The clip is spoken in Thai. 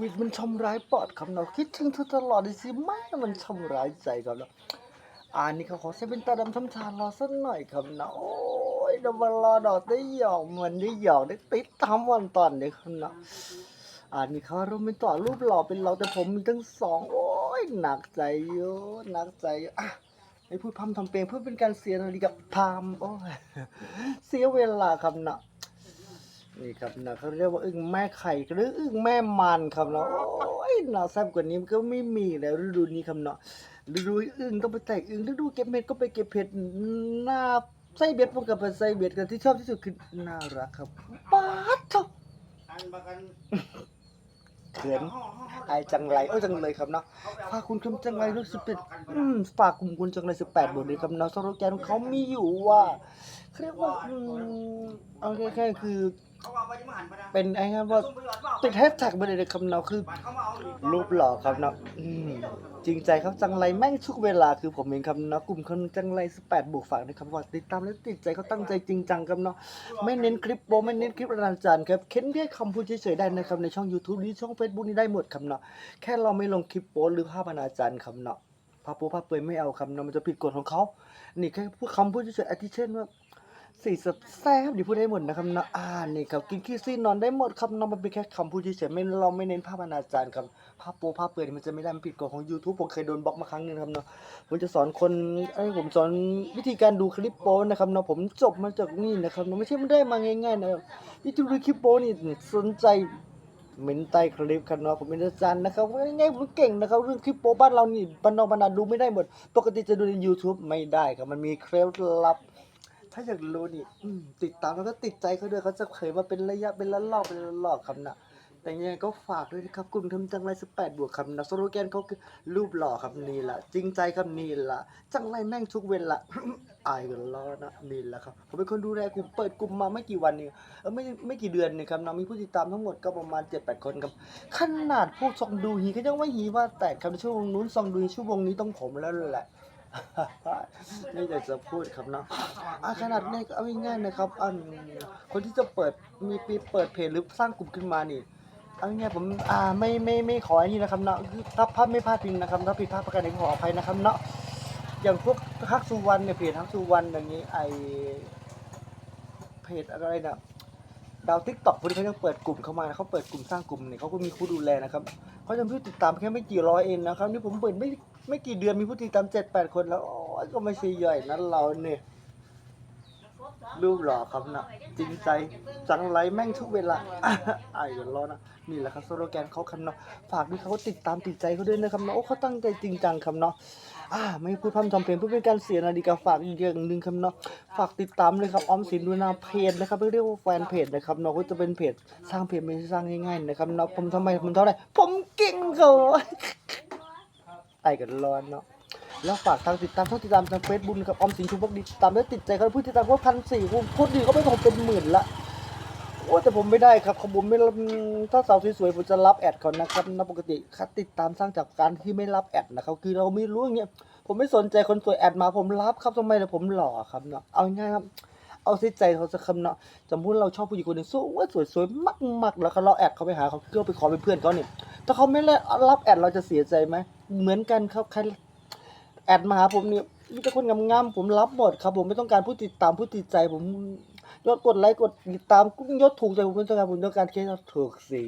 วิดมันทำร้ายปอดครับเนาะคิดถึงเธอตลอดเลยสิแม่มันทำร้ายใจครับเนาะอ่านนี่เขาขอเซเป็นตาดำทำชารอสักหน่อยครับเนาะโอ้ยดมารอดอกได้หยอกเหมือนได้หยอกได้ติดตามวันตอนเลยครับเนาะอ่านนี่เขารุมเป็นต่อรูปหล่อเป็นเราแต่ผมมีทั้งสองโอ้ยหนักใจเยอะหนักใจเยอะอะไม่พูดพร่ำทำเพลงเพื่อเป็นการเสียนาฬิกาพามโอ้ยเสียเวลาครับเนาะ นี่ครับนะเขาเรียกว่าอึ่งแม่ไข่หรืออึ่งแม่มันครับเนาะโอ้ยน่าแซ่บกว่านี้มันก็ไม่มีแล้วฤดูนี้ครับเนาะฤดูอึ่งต้องไปแตกอึ่งฤดูเก็บเห็ดก็ไปเก็บเห็ดหน้าไส้เบ็ดพวกกับไส้เบ็ดกันที่ชอบที่สุดคือน่ารักครับป๊าดเถอะอันประกันเขินไอจังไรเอ้จังเลยครับเนาะฝากคุณคำจังไรรู้สึกเป็นอืมฝากกลุ่มคุณจังไรสิบแปดบทเลยครับเนาะสโลแกนของเขามีอยู่ว่าเขาเรียกว่าอืมเอาแค่คือ เขาเอาไปที่มหันต์ปะนะเป็นไอ้ครับว่าติดแฮชแท็กไปเลยนะครับเนาะคือบัตรเขามาเอาดิรูปหล่อครับเนาะอืมจริงใจครับจังไรแม่งทุกเวลาคือผมเองครับเนาะกลุ่มคนจังไร18บวกฝากนะครับฝากติดตามและติดใจเขาตั้งใจจริงจังครับเนาะไม่เน้นคลิปโปไม่เน้นคลิปอนาจารย์ครับเค้นแค่คำพูดเฉยๆได้นะครับในช่อง YouTube หรือช่อง Facebook นี่ได้หมดครับเนาะแค่เราไม่ลงคลิปโปหรือภาพอนาจารย์ครับเนาะภาพโปภาพเปลือยไม่เอาครับเนาะมันจะผิดกฎของเขานี่แค่พูดคำพูดเฉยๆอาทิเช่นว่า สีสับแซ่บดีพูดได้หมดนะครับเนาะอ่านี่ครับกินขี้ซีนอนได้หมดครับนาะมันเป็นแค่คำพูดเฉยๆไม่เราไม่เน้นภาพอนาจารครับภาพโปภาพเปลือยมันจะไม่ได้มันผิดกฎของ YouTube ผมเคยโดนบล็อกมาครั้งหนึงครับเนาะผมจะสอนคนไอ้ผมสอนวิธีการดูคลิปโปนะครับเนาะผมจบมาจากนี่นะครับเนาะไม่ใช่มันได้มาง่ายๆนะครับวิธีดูคลิปโปนี่สนใจเมนใต้คลิปครับเนาะผมเป็นอาจารย์นะครับง่ายๆผมเก่งนะครับเรื่องคลิปโปบ้านเรานี่บ้านนอกบ้านนาดูไม่ได้หมด ปกติจะดูใน YouTube ไม่ได้ครับมันมีเคล็ดลับ ถ้าอยากรู้นี่อืมติดตามแล้วก็ติดใจเขาด้วยเขาจะเผยมาเป็นระยะเป็นละลอกเป็นละลอกครับนะแต่ยังไงก็ฝากด้วยนะครับกลุ่มทำจังไรสิบแปดบวกครับนะสโลแกนเขาคือรูปหล่อครับนี่แหละจริงใจครับนี่แหละจังไรแม่งทุกเวลา อายกันล้อนะนี่แหละครับผมเป็นคนดูแลกลุ่มเปิดกลุ่มมาไม่กี่วันนี่เออไม่ไม่กี่เดือนนี่ครับนะมีผู้ติดตามทั้งหมดก็ประมาณเจ็ดแปดคนครับขนาดพวกซองดูฮีก็ยังไม่ฮีว่าแตกครับในชั่วโมงนู้นซองดูฮีชั่วโมงนี้ต้องผมแล้วแหละ ไม่อยากจะพูดครับเนาะอะขนาดนี้ก็เอาง่ายๆนะครับอันคนที่จะเปิดมีปีเปิดเพจหรือสร้างกลุ่มขึ้นมานี่เอาง่ายๆผมอ่าไม่ไม่ไม่ขออันนี้นะครับเนาะคือถ้าพลาดไม่พลาดพิงนะครับถ้าผิดพลาดประการใดขออภัยนะครับเนาะอย่างพวกฮักสุวรรณเนี่ยเพจฮักสุวรรณอย่างนี้ไอเพจอะไรนะดาวทิกตอกพวกนี้เขายังเปิดกลุ่มเข้ามาเขาเปิดกลุ่มสร้างกลุ่มเนี่ยเขาก็มีผู้ดูแลนะครับเขาจะมีติดตามแค่ไม่กี่ร้อยเองนะครับนี่ผมเปิดไม่ ไม่กี่เดือนมีผู้ติดตามเจ็ดแปดคนแล้วโอ้ยก็ไม่ใช่ย่อยนั้นเราเนี่ยรูปหล่อครับนะจริงใจจังไรแม่งทุกเวลาไอ้เดี๋ยวรอนะนี่แหละครับสโลแกนเขาคำเนาะฝากด้วยเขาติดตามติดใจเขาด้วยนะครับเนาะโอ้เขาตั้งใจจริงจังคำเนาะอ่าไม่พูดพร่ำทำเพลงเพื่อเป็นการเสียนาฬิกาฝากอีกอย่างหนึ่งคำเนาะฝากติดตามเลยครับออมสินดูนาเพจนะครับเรียกว่าแฟนเพจนะครับเนาะก็จะเป็นเพจสร้างเพจไม่ใช่สร้างง่ายๆนะครับเนาะผมทำไมผมเท่าไหร่ผมเก่งเขา ไอ้กันร้อนเนาะแล้วฝากทางติดตามช่องติดตามทางเฟซบุ๊กนะครับออมสินชุมพกดีติดตามและติดใจเขาผู้ติดตามก็พันสี่โคตรดีเขาไม่ผมเป็นหมื่นละโอ้แต่ผมไม่ได้ครับเขาผมไม่รับถ้าสาวสวยๆผมจะรับแอดเขานะครับนะปกติคัดติดตามสร้างจากการที่ไม่รับแอดนะครับคือเราไม่รู้อย่างเงี้ยผมไม่สนใจคนสวยแอดมาผมรับครับทำไมล่ะผมหล่อครับเนาะเอาง่ายครับเอาสิใจเขาจะคำเนาะสมมติเราชอบผู้หญิงคนหนึ่งสวยสวยสวยมากๆแล้วเขาเราแอดเขาไปหาเขาก็ไปขอเป็นเพื่อนเขาเนี่ยถ้าเขาไม่รับแอดเราจะเสียใจไหม เหมือนกันครับใครแอดมาหาผมเนี่ยมีแต่คนงามๆผมรับหมดครับ ผมไม่ต้องการผู้ติดตามผู้ติดใจผมยอดกดไลค์กดติดตามยอดถูกใจผมไม่ต้องการผมต้องการแค่ถูกสี